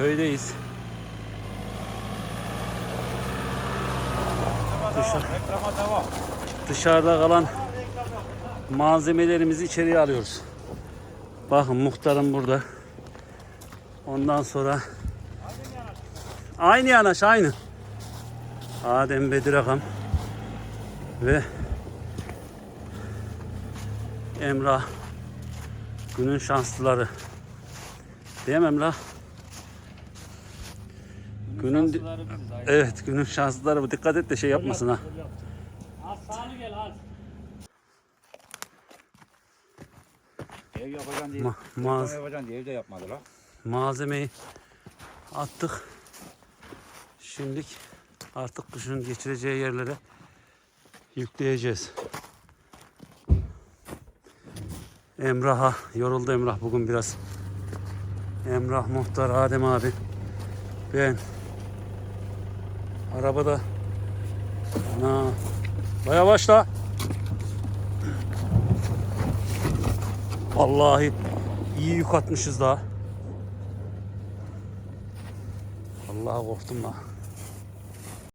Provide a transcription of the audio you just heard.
Köydeyiz. Dışarıda kalan malzemelerimizi içeriye alıyoruz. Bakın muhtarım burada. Ondan sonra aynı yanaş aynı. Adem Bedir Akam ve Emrah günün şanslıları. Değil mi Emrah? Günün Evet günün şanslıları bu. Dikkat et de şey yapmasın ha. Az sağlı gel az. Ev yapacaksın diye. Ma- mağaz- yapacaksın diye evde yapmadılar. malzemeyi attık. Şimdilik artık kışın geçireceği yerlere yükleyeceğiz. Emrah'a yoruldu Emrah bugün biraz. Emrah Muhtar, Adem abi, ben. Arabada. Ana. Baya başla. Vallahi iyi yük atmışız daha. Vallahi korktum la.